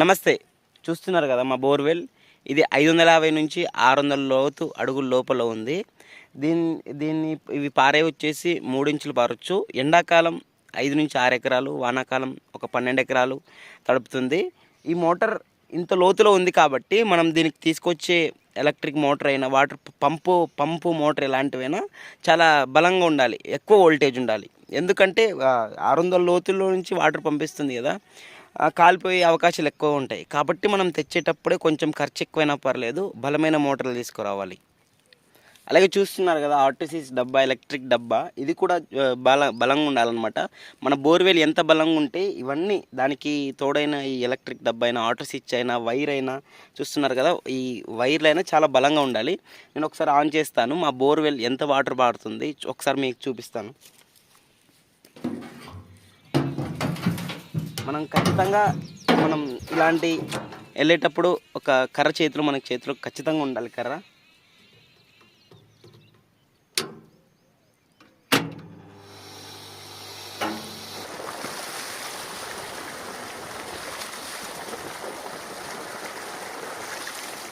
నమస్తే. చూస్తున్నారు కదా మా బోర్వెల్? ఇది ఐదు వందల యాభై నుంచి ఆరు వందల లోతు అడుగుల లోపల ఉంది. దీన్ని దీన్ని ఇవి పారే వచ్చేసి మూడించులు పారొచ్చు. ఎండాకాలం ఐదు నుంచి ఆరు ఎకరాలు వానాకాలం ఒక పన్నెండు ఎకరాలు తడుపుతుంది. ఈ మోటార్ ఇంత లోతులో ఉంది కాబట్టి మనం దీనికి తీసుకొచ్చే ఎలక్ట్రిక్ మోటార్ అయినా వాటర్ పంపు పంపు మోటార్ ఇలాంటివైనా చాలా బలంగా ఉండాలి. ఎక్కువ వోల్టేజ్ ఉండాలి. ఎందుకంటే ఆరు వందల లోతుల్లో నుంచి వాటర్ పంపిస్తుంది కదా. కాలిపోయే అవకాశాలు ఎక్కువ ఉంటాయి. కాబట్టి మనం తెచ్చేటప్పుడే కొంచెం ఖర్చు ఎక్కువైనా పర్లేదు బలమైన మోటార్లు తీసుకురావాలి. అలాగే చూస్తున్నారు కదా ఆర్టీసీస్ డబ్బా ఎలక్ట్రిక్ డబ్బా ఇది కూడా బల బలంగా ఉండాలన్నమాట. మన బోర్వెల్ ఎంత బలంగా ఉంటే ఇవన్నీ దానికి తోడైన ఈ ఎలక్ట్రిక్ డబ్బా అయినా ఆటో స్విచ్ అయినా వైర్ అయినా చూస్తున్నారు కదా ఈ వైర్లు అయినా చాలా బలంగా ఉండాలి. నేను ఒకసారి ఆన్ చేస్తాను మా బోర్వెల్ ఎంత వాటర్ పాడుతుంది ఒకసారి మీకు చూపిస్తాను. మనం ఖచ్చితంగా మనం ఇలాంటి వెళ్ళేటప్పుడు ఒక కర్ర చేతులు మనకి చేతిలో ఖచ్చితంగా ఉండాలి కర్ర.